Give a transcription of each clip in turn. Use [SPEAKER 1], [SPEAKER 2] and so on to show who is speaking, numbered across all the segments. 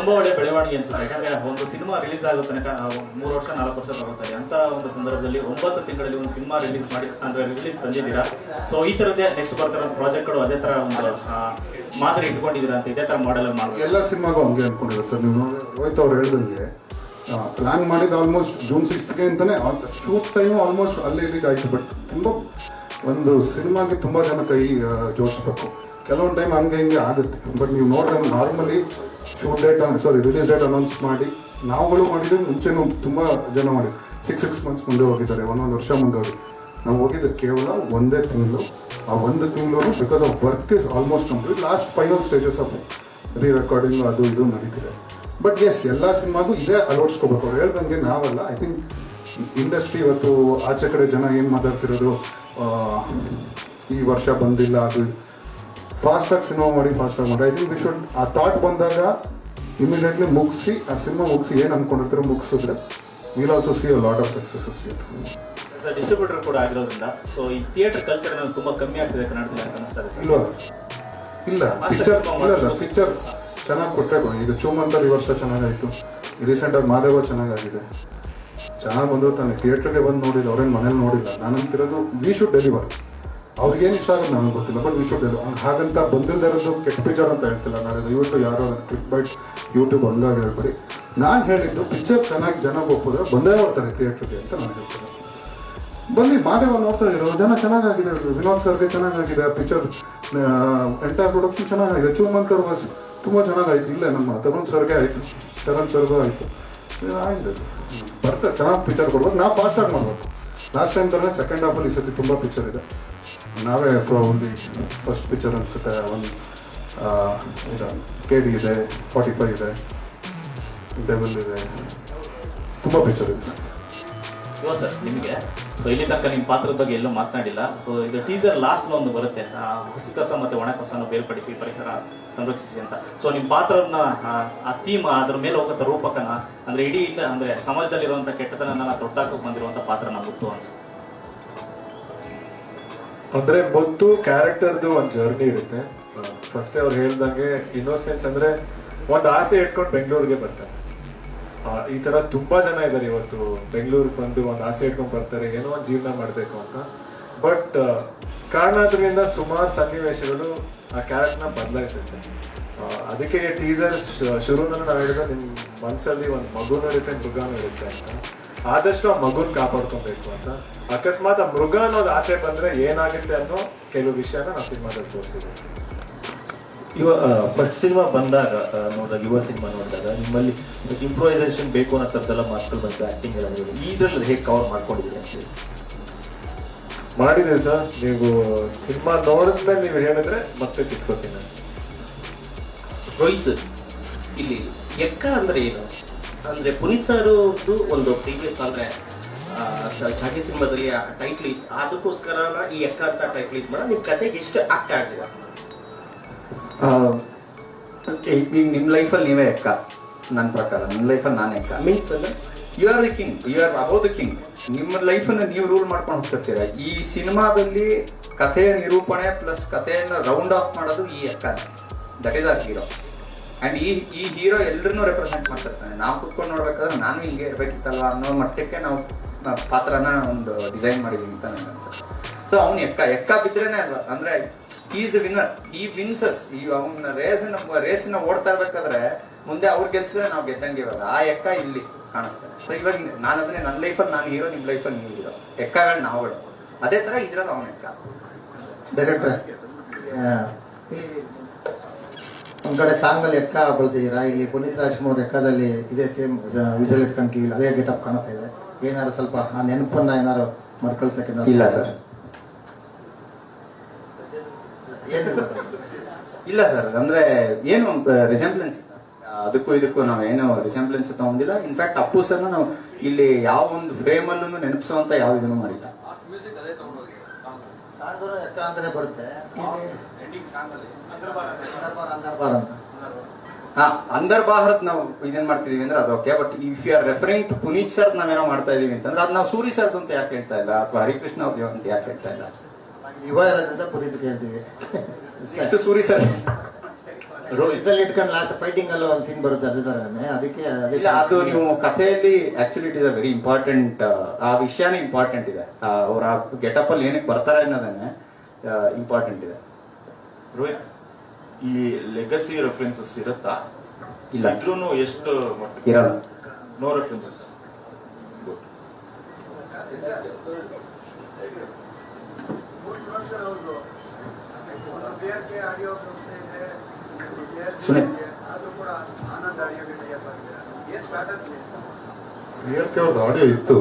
[SPEAKER 1] ತುಂಬಾ ಒಳ್ಳೆ ಬೆಳವಣಿಗೆ ಅನ್ಸುತ್ತೆ. ಯಾಕಂದ್ರೆ ಒಂದು ಸಿನಿಮಾ ರಿಲೀಸ್ ಆಗೋ ತನಕ ಮೂರು ವರ್ಷ, ನಾಲ್ಕು ವರ್ಷ ತಗೋತಾರೆ ಅಂತ ಒಂದು ಸಂದರ್ಭದಲ್ಲಿ ಒಂಬತ್ತು ತಿಂಗಳಲ್ಲಿ ಒಂದು ಸಿನಿಮಾ ರಿಲೀಸ್ ಮಾಡಿ, ಅಂದ್ರೆ ರಿಲೀಸ್ ತಂದಿದ್ದೀರಾ ಸೊ ಈ ತರದೇ ನೆಕ್ಸ್ಟ್ ಬರ್ತಾರ ಪ್ರಾಜೆಕ್ಟ್ಗಳು ಅದೇ ತರ ಒಂದು ಮಾದರಿ ಇಟ್ಕೊಂಡಿದ್ದೀರಾ ಅಂತ ಇದೇ ತರ ಮಾಡೆಲ್ ಮಾಡಿ
[SPEAKER 2] ಎಲ್ಲ ಸಿನಿಮಾಗೂ ಹಂಗೆ ಅನ್ಕೊಂಡಿದ್ರು ಸರ್. ನೀವು ಹೋಯ್ತು ಅವ್ರು ಹೇಳ್ದಂಗೆ ಪ್ಲಾನ್ ಮಾಡಿದ ಆಲ್ಮೋಸ್ಟ್ ಜೂನ್ ಸಿಕ್ಸ್ತ್ಗೆ ಅಂತಾನೆ ಶೂಟ್ ಟೈಮ್ ಆಲ್ಮೋಸ್ಟ್ ಅಲ್ಲೇ ಇಲ್ಲಿಗೆ ಆಯ್ತು. ಬಟ್ ತುಂಬ ಒಂದು ಸಿನಿಮಾಗೆ ತುಂಬ ಜನ ಕೈ ಜೋಡಿಸ್ಬೇಕು ಕೆಲವೊಂದು ಟೈಮ್ ಹಂಗೆ ಹಿಂಗೆ ಆಗುತ್ತೆ. ಬಟ್ ನೀವು ನೋಡಿದ್ರೆ normally shoot date sorry release date announce ಮಾಡಿ, ನಾವುಗಳು ಮಾಡಿದ್ರೆ ಮುಂಚೆನೂ ತುಂಬ ಜನ ಮಾಡಿ ಸಿಕ್ಸ್ ಸಿಕ್ಸ್ ಮಂತ್ಸ್ ಮುಂದೆ ಹೋಗಿದ್ದಾರೆ, ಒಂದೊಂದು ವರ್ಷ ಮುಂದೆ ಹೋಗಿ. ನಾವು ಹೋಗಿದ್ದು ಕೇವಲ ಒಂದೇ ತಿಂಗಳು. ಆ ಒಂದು ತಿಂಗಳು because of work is almost complete last final stages of re recording ಅದು ಇದು ನಡೀತಿದೆ. ಬಟ್ ಎಸ್ ಎಲ್ಲ ಸಿನಿಮಾಗೂ ಇದೇ ಅಳವಡಿಸ್ಕೋಬೇಕು ಅವ್ರು ಹೇಳ್ದಂಗೆ ನಾವಲ್ಲ ಐ ಥಿಂಕ್ ಇಂಡಸ್ಟ್ರಿ ಇವತ್ತು ಆಚೆ ಕಡೆ ಜನ ಏನು ಮಾತಾಡ್ತಿರೋದು ಈ ವರ್ಷ ಬಂದಿಲ್ಲ, ಅದು ಫಾಸ್ಟಾಗಿ ಸಿನಿಮಾ ಮಾಡಿ ಫಾಸ್ಟಾಗಿ ಮಾಡಿ. ಐ ಥಿಂಕ್ ವಿ ಶುಡ್ ಆ ಥಾಟ್ ಬಂದಾಗ ಇಮಿಡಿಯೇಟ್ಲಿ ಮುಗಿಸಿ ಆ ಸಿನಿಮಾ ಮುಗಿಸಿ ಏನು ಅನ್ಕೊಂಡಿರ್ತೀರೋ ಮುಗಿಸಿದ್ರೆ will also see a lot of
[SPEAKER 1] success distributor ಕೂಡ ಆಗಿರೋದ್ರಿಂದ ಸೊ ಈ ಥಿಯೇಟರ್ ಕಲ್ಚರ್ ತುಂಬ ಕಮ್ಮಿ ಆಗ್ತಿದೆ ಇದೆ.
[SPEAKER 2] ಇಲ್ವಾ? ಇಲ್ಲ. ಪಿಕ್ಚರ್ ಇಲ್ಲ ಇಲ್ಲ. ಪಿಕ್ಚರ್ ಚೆನ್ನಾಗಿ ಕೊಟ್ಟರೆ ಈಗ ಚೂಮಂತ ಈ ವರ್ಷ ಚೆನ್ನಾಗಾಯಿತು. ರೀಸೆಂಟಾಗಿ ಮಾದೇವ ಚೆನ್ನಾಗಾಗಿದೆ. ಚೆನ್ನಾಗಿ ಬಂದರು ತಾನೆ ಥಿಯೇಟ್ರಿಗೆ ಬಂದು ನೋಡಿಲ್ಲ ಅವ್ರೇನು ಮನೇಲಿ ನೋಡಿಲ್ಲ. ನಾನಂತಿರೋದು ವಿ ಶುಡ್ ಡೆಲಿವರ್ ಅವ್ರಿಗೇನು ಇಷ್ಟ ಆಗುತ್ತೆ ನನಗೆ ಗೊತ್ತಿಲ್ಲ. ಬಟ್ ವಿ ಶುಡ್ ಡೆಲಿವರ್ ಹಾಗಂತ ಬಂದಿಲ್ದಿರೋದು ಕೆಟ್ಟ ಪಿಕ್ಚರ್ ಅಂತ ಹೇಳ್ತಿಲ್ಲ. ನಾನು ದಯವಿಟ್ಟು ಯಾರೋ ಕ್ಲಿಕ್ ಬೈಟ್ ಯೂಟ್ಯೂಬ್ ಹಂಗಾಗಿ ಹೇಳ್ಬಿಡಿ. ನಾನು ಹೇಳಿದ್ದು ಪಿಕ್ಚರ್ ಚೆನ್ನಾಗಿ ಜನ ಒಪ್ಪಿದ್ರೆ ಬಂದೇ ಬರ್ತಾರೆ ಥಿಯೇಟ್ರಿಗೆ ಅಂತ ನಾನು ಹೇಳ್ತೀನಿ. ಬನ್ನಿ ಮಾದೇವ ನೋಡ್ತಾ ಇದ್ರು. ಜನ ಚೆನ್ನಾಗಾಗಿದೆ. ವಿನೋದ್ ಸರ್ಗೆ ಚೆನ್ನಾಗಾಗಿದೆ. ಪಿಕ್ಚರ್ ಎಂಟೈರ್ ಪ್ರೊಡಕ್ಷನ್ ಚೆನ್ನಾಗಿದೆ ಚೂಮಂತ್ ವಾಸ್ ತುಂಬ ಚೆನ್ನಾಗಾಯ್ತು. ಇಲ್ಲೇ ನಮ್ಮ ತರುಣ್ ಸರ್ಗೆ ಆಯಿತು. ತರುಣ್ ಸರ್ಗೂ ಆಯಿತು. ಆಗಿದೆ. ಬರ್ತಾ ಚೆನ್ನಾಗಿ ಪಿಕ್ಚರ್ ಕೊಡ್ಬೇಕು. ನಾವು ಫಾಸ್ಟಾಗಿ ಮಾಡಬೇಕು. ಲಾಸ್ಟ್ ಟೈಮ್ ಥರನೇ ಸೆಕೆಂಡ್ ಹಾಫಲ್ಲಿ ಈ ಸತಿ ತುಂಬ ಪಿಕ್ಚರ್ ಇದೆ. ನಾವೇ ಒಂದು ಫಸ್ಟ್ ಪಿಕ್ಚರ್ ಅನಿಸುತ್ತೆ ಒಂದು ಇದು ಕೆ ಇದೆ ಫಾರ್ಟಿ ಫೈವ್ ಇದೆ ಡೆಬಲ್ ಇದೆ. ತುಂಬ ಪಿಕ್ಚರ್ ಇದೆ.
[SPEAKER 1] ಯುವ ಸರ್ ನಿಮಗೆ ಸೊ ಇಲ್ಲಿ ತನಕ ನಿಮ್ಮ ಪಾತ್ರದ ಬಗ್ಗೆ ಎಲ್ಲೂ ಮಾತನಾಡಿಲ್ಲ. ಸೊ ಇದು ಟೀಸರ್ ಲಾಸ್ಟ್ ಒಂದು ಬರುತ್ತೆ. ಆ, ಹಸಿ ಕಸ ಮತ್ತೆ ಒಣ ಕಸನ ಬೇರ್ಪಡಿಸಿ ಪರಿಸರ ಸಂರಕ್ಷಿಸಿ ಅಂತ. ಸೊ ನಿಮ್ಮ ಪಾತ್ರನ ಆ, ಥೀಮ್ ಅದ್ರ ಮೇಲೆ ಹೋಗತ್ತ ರೂಪಕನ ಅಂದ್ರೆ ಇಡೀ ಅಂದ್ರೆ ಸಮಾಜದಲ್ಲಿರುವಂತ ಕೆಟ್ಟತನ ತೊಟ್ಟಾಕ ಬಂದಿರುವಂತ ಪಾತ್ರನ ಮುತ್ತು ಅನ್ಸುತ್ತೆ.
[SPEAKER 3] ಅಂದ್ರೆ ಬೊತ್ತು ಕ್ಯಾರೆಕ್ಟರ್ದು ಒಂದು ಜರ್ನಿ ಇರುತ್ತೆ. ಫಸ್ಟ್ ಅವ್ರು ಹೇಳ್ದಂಗೆ ಇನ್ನೋಸೆನ್ಸ್ ಅಂದ್ರೆ ಒಂದು ಆಸೆ ಇಟ್ಕೊಂಡು ಬೆಂಗಳೂರಿಗೆ ಬರ್ತಾರೆ. ಈ ತರ ತುಂಬಾ ಜನ ಇದ್ದಾರೆ ಇವತ್ತು. ಬೆಂಗಳೂರಿಗೆ ಬಂದು ಒಂದು ಆಸೆ ಇಟ್ಕೊಂಡು ಬರ್ತಾರೆ ಏನೋ ಒಂದು ಜೀವನ ಮಾಡಬೇಕು ಅಂತ. ಬಟ್ ಕಾರಣಾದ್ರಿಂದ ಸುಮಾರು ಸನ್ನಿವೇಶಗಳು ಆ ಕ್ಯಾರೆಕ್ಟರ್ನ ಬದಲಾಯಿಸುತ್ತೆ. ಅದಕ್ಕೆ ಟೀಸರ್ ಶುರುನಲ್ಲಿ ನಾವು ಹೇಳಿದ್ರೆ ನಿಮ್ಮ ಮನಸ್ಸಲ್ಲಿ ಒಂದು ಮಗುನೂ ಇರುತ್ತೆ ಮೃಗನೂ ಇರುತ್ತೆ ಅಂತ. ಆದಷ್ಟು ಆ ಮಗುನ್ ಕಾಪಾಡ್ಕೊಬೇಕು ಅಂತ. ಅಕಸ್ಮಾತ್ ಆ ಮೃಗ ಅನ್ನೋದು ಆಚೆ ಬಂದ್ರೆ ಏನಾಗುತ್ತೆ ಅನ್ನೋ ಕೆಲವು ವಿಷಯನ ನಾವು ಸಿನಿಮಾದಲ್ಲಿ ತೋರಿಸಿದ್ವಿ.
[SPEAKER 4] ಇವ ಫಸ್ಟ್ ಸಿನಿಮಾ ಬಂದಾಗ ನೋಡಿದಾಗ ಯುವ ಸಿನಿಮಾ ನೋಡಿದಾಗ ನಿಮ್ಮಲ್ಲಿ ಇಂಪ್ರೂವೈಸೇಷನ್ ಬೇಕು ಅನ್ನೋ ಥರದ್ದೆಲ್ಲ ಮಾತುಗಳು ಬಂತು ಆಕ್ಟಿಂಗ್ ಎಲ್ಲ ಇದರಲ್ಲಿ ಹೇಗೆ ಕವರ್ ಮಾಡ್ಕೊಂಡಿದ್ದೀರಿ ಅಂತ ಹೇಳಿ.
[SPEAKER 3] ಮಾಡಿದೆ ಸರ್. ನೀವು ಸಿನಿಮಾ ನೋಡಿದ್ಮೇಲೆ ನೀವು ಹೇಳಿದ್ರೆ ಮತ್ತೆ ಕಿತ್ಕೋತೀನಿ ಅಷ್ಟೇ.
[SPEAKER 5] ರೋಹಿತ್ ಸರ್ ಇಲ್ಲಿ ಎಕ್ಕ ಅಂದ್ರೆ ಏನು? ಅಂದ್ರೆ ಪುನೀತ್ ಸರ್ದು ಒಂದು ಪ್ರೀವಿಯಸ್ ಅಂದರೆ ಆ, ಚಾಟಿ ಸಿನಿಮಾದಲ್ಲಿ ಟೈಟ್ಲ್ ಇತ್ತು ಅದಕ್ಕೋಸ್ಕರ ಈ ಎಕ್ಕ ಅಂತ ಟೈಟ್ಲ್ ಇತ್ತು ಮೇಡಮ್ ನಿಮ್ಮ ಕತೆಗೆ ಎಷ್ಟು ಅಕ್ಕ ಆಗಿದೆ
[SPEAKER 6] ಈಗ ನಿಮ್ಮ ಲೈಫಲ್ಲಿ ನೀವೇ ಎಕ್ಕ ನನ್ನ ಪ್ರಕಾರ ನಿಮ್ಮ ಲೈಫಲ್ಲಿ ನಾನು ಎಕ್ಕ
[SPEAKER 5] ಮೀನ್ಸ್ ಅಂದರೆ?
[SPEAKER 6] You are the king you are above the king ನಿಮ್ಮ ಲೈಫನ್ನು ನೀವು ರೂಲ್ ಮಾಡ್ಕೊಂಡು ಹೋಗ್ತಿರ್ತೀರ. ಈ ಸಿನಿಮಾದಲ್ಲಿ ಕಥೆಯ ನಿರೂಪಣೆ ಪ್ಲಸ್ ಕಥೆಯನ್ನು ರೌಂಡ್ ಆಫ್ ಮಾಡೋದು ಈ Ekka that is our hero and ಈ ಈ ಹೀರೋ ಎಲ್ಲರನ್ನೂ ರೆಪ್ರೆಸೆಂಟ್ ಮಾಡ್ತಿರ್ತಾನೆ ನಾವು ಕುತ್ಕೊಂಡು ನೋಡ್ಬೇಕಾದ್ರೆ ನಾನು ಹಿಂಗೆ ಇರಬೇಕಿತ್ತಲ್ಲ ಅನ್ನೋ ಮಟ್ಟಕ್ಕೆ ನಾವು ಪಾತ್ರನ ಒಂದು ಡಿಸೈನ್ ಮಾಡಿದೀವಿ ಅಂತ ನನಗೆ ಅನ್ಸುತ್ತೆ. ಸೊ ಅವ್ನು ಎಕ್ಕ ಎಕ್ಕ ಬಿದ್ರೇನೆ ಅಲ್ವಾ? ಅಂದ್ರೆ ಈಸ್ ವಿನ್ನರ್ ಈ ವಿನ್ಸಸ್ ಈ ಅವನ ರೇಸನ್ನ ರೇಸನ್ನ ಓಡ್ತಾ ಇರ್ಬೇಕಾದ್ರೆ ಮುಂದೆ ಅವ್ರು ಗೆಲ್ಸಿದ್ರೆ ನಾವು ಗೆದ್ದಂಗೆ ಇವಾಗ ಆ ಎಕ್ಕ ಇಲ್ಲಿ ಕಾಣಿಸ್ತಾನೆ ಸೊ ಇವಾಗ ನಾನು ಅದನ್ನೇ ನನ್ನ ಲೈಫಲ್ಲಿ ನಾನು ಹೀರೋ ನಿಮ್ಮ ಲೈಫಲ್ಲಿ ನೀವು ಹೀರೋ ಎಕ್ಕಗಳು ನಾವುಗಳು ಅದೇ ತರ ಇದ್ರಲ್ಲಿ ಅವನ ಎಕ್ಕ.
[SPEAKER 7] ಡೈರೆಕ್ಟ್ರೆ ಒಂದ್ ಕಡೆ ಸಾಂಗಲ್ಲಿ ಎಕ್ಕ ಬಳಸಿದ್ದೀರಾ ಇಲ್ಲಿ ಪುನೀತ್ ರಾಜ್ಕುಮಾರ್ ಎಕ್ಕದಲ್ಲಿ ಇದೇ ಸೇಮ್ ವಿಜುವಲ್ ಇಟ್ಕೊಂಡು ಅದೇ ಗೆಟಪ್ ಕಾಣಿಸ್ತಾ ಇದೆ. ಏನಾದ್ರು ಸ್ವಲ್ಪ ಆ ನೆನಪನ್ನ ಏನಾದ್ರು ಮರ್ಕಳ್ಸಕ್ಕೆ
[SPEAKER 6] ಇಲ್ಲ ಸರ್.
[SPEAKER 7] ಏನು
[SPEAKER 6] ಇಲ್ಲ ಸರ್ ಅಂದ್ರೆ ಏನು ರಿಸೆಂಬ್ಲೆನ್ಸ್ ಅದಕ್ಕೂ ಇದಕ್ಕೂ ನಾವು ಏನು ರಿಸೆಂಬ್ಲೆನ್ಸ್ ತಗೊಂಡಿಲ್ಲ. ಇನ್ಫ್ಯಾಕ್ಟ್ ಅಪ್ಪು ಸರ್ ನಾವು ಇಲ್ಲಿ ಯಾವ ಒಂದು ಫ್ರೇಮ್ ಅನ್ನು ನೆನಪಿಸುವಂತ ಯಾವ ಇದನ್ನು ಮಾಡಿಲ್ಲ.
[SPEAKER 7] ಬರುತ್ತೆ.
[SPEAKER 6] ಅಂದರ್ ಭಾರತ್. ನಾವು ಇದೇನ್ ಮಾಡ್ತಿದೀವಿ ಅಂದ್ರೆ ಅದು okay but if you are referring to Puneeth sir ನಾವೇನೋ ಮಾಡ್ತಾ ಇದೀವಿ ಅಂತಂದ್ರೆ ಅದು ನಾವು ಸೂರಿ ಸರ್ ಅಂತ ಯಾಕೆ ಹೇಳ್ತಾ ಇಲ್ಲ ಅಥವಾ ಹರಿಕೃಷ್ಣ ಅವ್ರದ್ದು ಅಂತ ಯಾಕೆ ಹೇಳ್ತಾ ಇಲ್ಲ.
[SPEAKER 7] ಯುವ ಇರೋದ್ರಿಂದ ಪುನೀತ್ ಕೇಳ್ತೀವಿ
[SPEAKER 6] ಇಷ್ಟು ಸೂರಿ ಸರ್
[SPEAKER 7] ಇದರಲ್ಲಿ ಇಟ್ಕೊಂಡು ಲಾಸ್ಟ್ ಫೈಟಿಂಗ್ ಅಲ್ಲಿ ಒಂದು ಸೀನ್ ಬರುತ್ತೆ ಅದೇ ತರನೇ. ಅದಕ್ಕೆ
[SPEAKER 6] ಇಲ್ಲ ಅದು ನೀವು ಕಥೆಯಲ್ಲಿ actually it is a very important ಆ ವಿಷಯನೇ ಇಂಪಾರ್ಟೆಂಟ್ ಇದೆ. ಅವ್ರ ಗೆಟಪ್ ಅಲ್ಲಿ ಏನಕ್ಕೆ ಬರ್ತಾರೆ ಅನ್ನೋದನ್ನೇ ಇಂಪಾರ್ಟೆಂಟ್ ಇದೆ.
[SPEAKER 8] ರೋಹಿತ್ ಈ ಲೆಗಸಿ ರೆಫರೆನ್ಸಸ್ ಇರುತ್ತಾ?
[SPEAKER 6] ಇಲ್ಲ.
[SPEAKER 8] ಇದ್ರೂ ಎಷ್ಟು
[SPEAKER 6] ಇರಲ್ಲ.
[SPEAKER 8] ನೋ ರೆಫರೆನ್ಸಸ್
[SPEAKER 2] ಅವ್ರದ್ದು ಆಡಿಯೋ ಇತ್ತು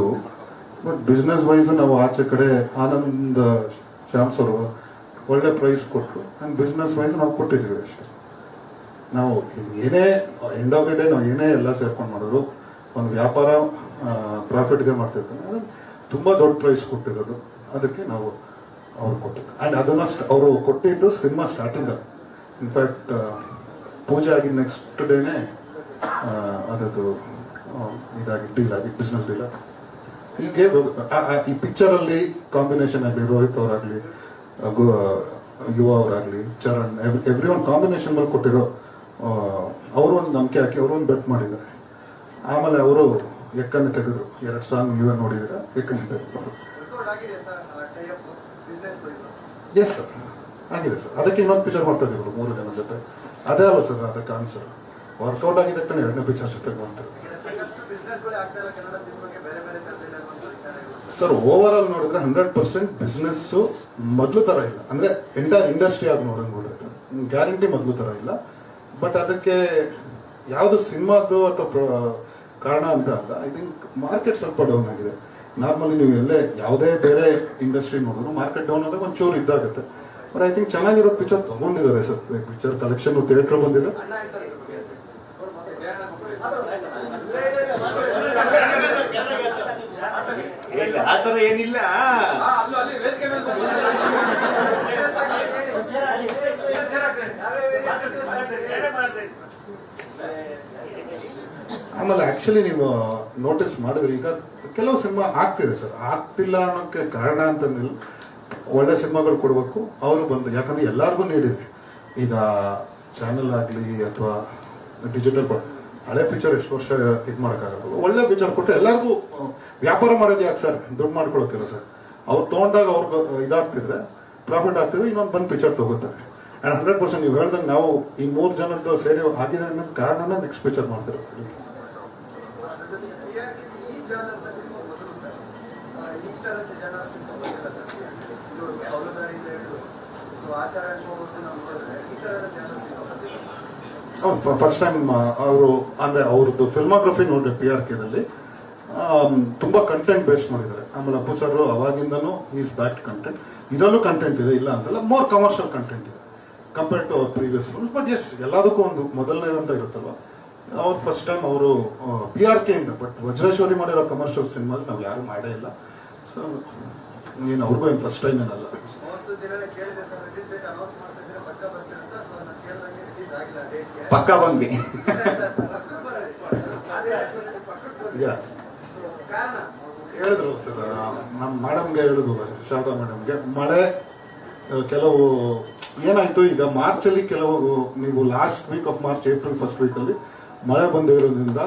[SPEAKER 2] ಬಟ್ ಬಿಸ್ನೆಸ್ ವೈಸ್ ನಾವು ಆಚೆ ಕಡೆ ಆನಂದ್ ಶ್ಯಾಮ್ಸ್ ಅವರು ಒಳ್ಳೆ ಪ್ರೈಸ್ ಕೊಟ್ಟರು ಆ್ಯಂಡ್ ಬಿಸ್ನೆಸ್ ವೈಸ್ ನಾವು ಕೊಟ್ಟಿದ್ದೀವಿ ಅಷ್ಟೇ. ನಾವು ಏನೇ ಎಂಡ್ ಆಫ್ ದಿ ಡೇ ನಾವು ಏನೇ ಎಲ್ಲ ಸೇರ್ಕೊಂಡು ಮಾಡೋದು ಒಂದು ವ್ಯಾಪಾರ ಪ್ರಾಫಿಟ್ಗೆ ಮಾಡ್ತಿರ್ತಾರೆ ಅದು ತುಂಬ ದೊಡ್ಡ ಪ್ರೈಸ್ ಕೊಟ್ಟಿರೋದು. ಅದಕ್ಕೆ ನಾವು ಅವ್ರು ಕೊಟ್ಟಿದ್ದು. ಆ್ಯಂಡ್ ಅದನ್ನು ಅವರು ಕೊಟ್ಟಿದ್ದು ಸಿನಿಮಾ ಸ್ಟಾರ್ಟಿಂಗ್ ಇನ್ಫ್ಯಾಕ್ಟ್ ಪೂಜೆ ಆಗಿ ನೆಕ್ಸ್ಟ್ ಡೇನೆ ಅದರದ್ದು ಇದಾಗಿ ಡೀಲ್ ಆಗಿ ಬಿಸ್ನೆಸ್ ಡೀಲ್ ಆಗಿ. ಹೀಗೆ ಈ ಪಿಕ್ಚರಲ್ಲಿ ಕಾಂಬಿನೇಷನ್ ಆಗಲಿ ರೋಹಿತ್ ಅವರಾಗ್ಲಿ ಯುವ ಅವರಾಗ್ಲಿ, ಚರಣ್, ಎವ್ರಿ ಒನ್ ಕಾಂಬಿನೇಷನ್ ಮೇಲೆ ಕೊಟ್ಟಿರೋ ಅವರು ಒಂದು ನಂಬಿಕೆ ಹಾಕಿ ಅವರು ಒಂದು ಬೆಟ್ ಮಾಡಿದ್ದಾರೆ. ಆಮೇಲೆ ಅವರು ಎಕ್ಕನ್ನು ತೆಗೆದ್ರು. ಎರಡು ಸಾಂಗ್ ನೀವೇ ನೋಡಿದಿರ ಎಕ್ಕನ್ನು ತೆಗೆದ್ರು. ಎಸ್ ಸರ್ ಆಗಿದೆ ಸರ್ ಅದಕ್ಕೆ ಇನ್ನೊಂದು ಪಿಕ್ಚರ್ ಮಾಡ್ತಾ ಇದ್ರು ಮೂರು ಜನ ಜೊತೆ. ಅದೇ ಅಲ್ಲ ಸರ್ ಅದಕ್ಕೆ ಆನ್ಸರ್ ವರ್ಕೌಟ್ ಆಗಿದೆ ತಾನೆ, ಎರಡನೇ ಪಿಕ್ಚರ್ ಜೊತೆ ಮಾಡ್ತಾರೆ ಸರ್ ಓವರ್ ಆಲ್ ನೋಡಿದ್ರೆ ಹಂಡ್ರೆಡ್ ಪರ್ಸೆಂಟ್ ಬಿಸ್ನೆಸ್ ಮೊದಲು ತರ ಇಲ್ಲ. ಅಂದ್ರೆ ಎಂಟೈರ್ ಇಂಡಸ್ಟ್ರಿ ಆಗಿ ನೋಡಂಗ್ ನೋಡಿದ್ರೆ ಗ್ಯಾರಂಟಿ ಮೊದಲು ತರ ಇಲ್ಲ. ಬಟ್ ಅದಕ್ಕೆ ಯಾವುದು ಸಿನಿಮಾದು ಅಥವಾ ಕಾರಣ ಅಂತ ಅಲ್ಲ. ಐ ಥಿಂಕ್ ಮಾರ್ಕೆಟ್ ಸ್ವಲ್ಪ ಡೌನ್ ಆಗಿದೆ. ನಾರ್ಮಲಿ ನೀವು ಎಲ್ಲೇ ಯಾವುದೇ ಬೇರೆ ಇಂಡಸ್ಟ್ರಿ ನೋಡಿದ್ರು ಮಾರ್ಕೆಟ್ ಡೌನ್ ಆದಾಗ ಒಂಚೂರು ಇದ್ದಾಗುತ್ತೆ ಬಟ್ ಐ ಥಿಂಕ್ ಚೆನ್ನಾಗಿರೋ ಪಿಕ್ಚರ್ ತಗೊಂಡಿದ್ದಾರೆ ಸರ್. ಪಿಕ್ಚರ್ ಕಲೆಕ್ಷನ್ ಥಿಯೇಟರ್ ಬಂದಿದೆ
[SPEAKER 8] ಆ ತರ ಏನಿಲ್ಲ.
[SPEAKER 2] ಆಮೇಲೆ ಆಕ್ಚುಲಿ ನೀವು ನೋಟಿಸ್ ಮಾಡಿದ್ರೆ, ಈಗ ಕೆಲವು ಸಿನಿಮಾ ಆಗ್ತಿದೆ ಸರ್. ಆಗ್ತಿಲ್ಲ ಅನ್ನೋಕ್ಕೆ ಕಾರಣ ಅಂತ ಒಳ್ಳೆ ಸಿನಿಮಾಗಳು ಕೊಡಬೇಕು, ಅವರು ಬಂದು ಯಾಕಂದ್ರೆ ಎಲ್ಲರಿಗೂ ನೀಡಿದ್ರು ಈಗ ಚಾನೆಲ್ ಆಗಲಿ ಅಥವಾ ಡಿಜಿಟಲ್ ಹಳೆ ಪಿಕ್ಚರ್ ಎಷ್ಟು ವರ್ಷ ಇದು ಮಾಡೋಕ್ಕಾಗಲ್ಲ ಒಳ್ಳೆ ಪಿಕ್ಚರ್ ಕೊಟ್ಟರೆ ಎಲ್ಲರಿಗೂ ವ್ಯಾಪಾರ ಮಾಡೋದು ಯಾಕೆ ಸರ್? ದುಡ್ಡು ಮಾಡ್ಕೊಳಕ್ಕಿಲ್ಲ ಸರ್? ಅವ್ರು ತೊಗೊಂಡಾಗ ಅವ್ರಿಗೆ ಇದಾಗ್ತಿದ್ರೆ ಪ್ರಾಫಿಟ್ ಆಗ್ತಿದ್ರೆ ಇನ್ನೊಂದು ಬಂದು ಪಿಕ್ಚರ್ ತಗೋತಾರೆ. ಆ್ಯಂಡ್ ಹಂಡ್ರೆಡ್ ಪರ್ಸೆಂಟ್ ನೀವು ಹೇಳ್ದಂಗೆ ನಾವು ಈ ಮೂರು ಜನದ್ದು ಸೇರಿ ಆಗಿದೆ ಅನ್ನೋ ಕಾರಣನ ನೆಕ್ಸ್ಟ್ ಪಿಕ್ಚರ್ ಮಾಡ್ತಾರೆ ಫಸ್ಟ್ ಟೈಮ್ ಅವರು, ಅಂದ್ರೆ ಅವ್ರದ್ದು ಫಿಲ್ಮೋಗ್ರಫಿ ನೋಡಿದೆ ಪಿ ಆರ್ ಕೆದಲ್ಲಿ ತುಂಬಾ ಕಂಟೆಂಟ್ ಬೇಸ್ ಮಾಡಿದ್ದಾರೆ. ಆಮೇಲೆ ಅಪ್ಪು ಸರ್ ಅವಾಗಿಂದನೂ ಈಸ್ ಬ್ಯಾಕ್ ಕಂಟೆಂಟ್ ಇದರಲ್ಲೂ ಕಂಟೆಂಟ್ ಇದೆ, ಇಲ್ಲ ಅಂತಲ್ಲ ಮೋರ್ ಕಮರ್ಷಿಯಲ್ ಕಂಟೆಂಟ್ ಇದೆ. Compare to our previous films but yes ಎಲ್ಲದಕ್ಕೂ ಒಂದು ಮೊದಲನೇದಂತ ಇರುತ್ತಲ್ವ? ಅವ್ರು ಫಸ್ಟ್ ಟೈಮ್ ಅವರು ಪಿ ಆರ್ ಕೆ ಇಂದ ಬಟ್ ವಜ್ರೇಶ್ವರಿ ಮಾಡಿರೋ ಕಮರ್ಷಿಯಲ್ ಸಿನಿಮಾಸ್ ನಾವು ಯಾರು ಮಾಡೇ ಇಲ್ಲ. ಸೊ ಏನು ಅವ್ರಿಗೂ ಏನು ಫಸ್ಟ್ ಟೈಮ್ ಏನಲ್ಲ.
[SPEAKER 6] ಪಕ್ಕ ಬಂದ್ವಿ.
[SPEAKER 2] ಹೇಳಿದ್ರು ಸರ್ ನಮ್ಮ ಮೇಡಮ್ಗೆ ಹೇಳಿದ್ರು, ಶಾರದಾ ಮೇಡಮ್ಗೆ, ಮಳೆ ಕೆಲವು, ಏನಾಯ್ತು, ಈಗ ಮಾರ್ಚ್ ಅಲ್ಲಿ ಕೆಲವು ನೀವು last week of March April first week ಅಲ್ಲಿ ಮಳೆ ಬಂದಿರೋದ್ರಿಂದ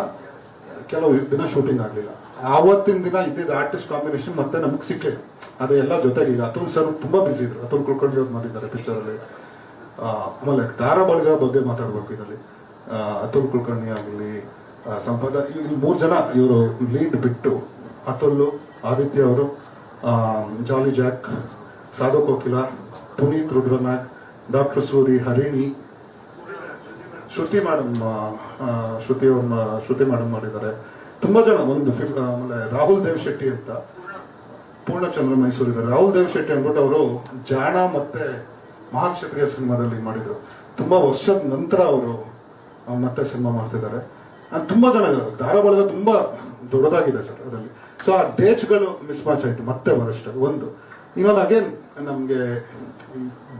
[SPEAKER 2] ಕೆಲವು ದಿನ ಶೂಟಿಂಗ್ ಆಗಲಿಲ್ಲ. ಆವತ್ತಿನ ದಿನ ಇದ್ದಿದ್ದ ಆರ್ಟಿಸ್ಟ್ ಕಾಂಬಿನೇಷನ್ ಮತ್ತೆ ನಮಗೆ ಸಿಕ್ಕಲಿಲ್ಲ ಅದೆಲ್ಲ ಜೊತೆಗೆ ಈಗ ಅತುಲ್ ಸರ್ ತುಂಬಾ ಬಿಸಿ ಇದ್ರು. ಅತುಲ್ ಕುಲ್ಕರ್ಣಿ ಮಾಡಿದ್ದಾರೆ ಪಿಕ್ಚರ್ ಅಲ್ಲಿ. ಆಮೇಲೆ ತಾರ ಬಳಗ ಬಗ್ಗೆ ಮಾತಾಡ್ಬೇಕು ಇದರಲ್ಲಿ. ಅತುಲ್ ಕುಲಕರ್ಣಿ ಆಗಲಿ ಸಂಪದ ಇಲ್ಲಿ ಮೂರು ಜನ ಇವರು ಲೀಡ್ ಬಿಟ್ಟು ಅತುಲ್ ಆದಿತ್ಯ ಅವರು ಜಾಲಿ Jack Sadhu Kokila, Puneeth Rudranag doctor Suri, Harini, Shruti madam Shruti Shruti madam ಮಾಡಿದ್ದಾರೆ. ತುಂಬಾ ಜನ, ಒಂದು ಫಿಫ್ ಆಮೇಲೆ ರಾಹುಲ್ ದೇವ್ ಶೆಟ್ಟಿ ಅಂತ, ಪೂರ್ಣಚಂದ್ರ ಮೈಸೂರಿದ್ದಾರೆ. ರಾಹುಲ್ ದೇವ್ ಶೆಟ್ಟಿ ಅಂದ್ಬಿಟ್ಟು ಅವರು ಜಾಣ ಮತ್ತೆ ಮಹಾಕ್ಷತ್ರಿಯ ಸಿನಿಮಾದಲ್ಲಿ ಮಾಡಿದ್ರು. ತುಂಬಾ ವರ್ಷದ ನಂತರ ಅವರು ಮತ್ತೆ ಸಿನಿಮಾ ಮಾಡ್ತಿದ್ದಾರೆ. and ತುಂಬಾ ಜನ ಇದ್ದಾರೆ. ಧಾರಾವಾಳದ ತುಂಬಾ ದೊಡ್ಡದಾಗಿದೆ ಸರ್ ಅದರಲ್ಲಿ. ಸೊ ಆ ಡೇಟ್ಸ್ಗಳು ಮಿಸ್ ಮ್ಯಾಚ್ ಆಯ್ತು ಮತ್ತೆ ಬರೋಷ್ಟು ಒಂದು. ಇನ್ನೊಂದು ಅಗೇನ್ ನಮಗೆ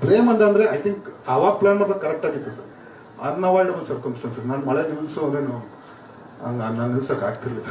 [SPEAKER 2] ಬ್ಲೇಮ್ ಅಂತಂದರೆ ಐ ಥಿಂಕ್ ಅವಾಗ ಪ್ಲಾನ್ ಮಾಡೋದು ಕರೆಕ್ಟ್ ಆಗಿತ್ತು ಸರ್. ಅನ್ಅವಾಯ್ಡಬಲ್ ಸರ್ಕಮ್ಸ್ಟೆನ್ಸಸ್ ನಾನು ಮಳೆ ನಿಲ್ಲಿಸು ಅಂದ್ರೆ ನಾನು ನಿಲ್ಸಕ್ ಆಗ್ತಿರ್ಲಿಲ್ಲ.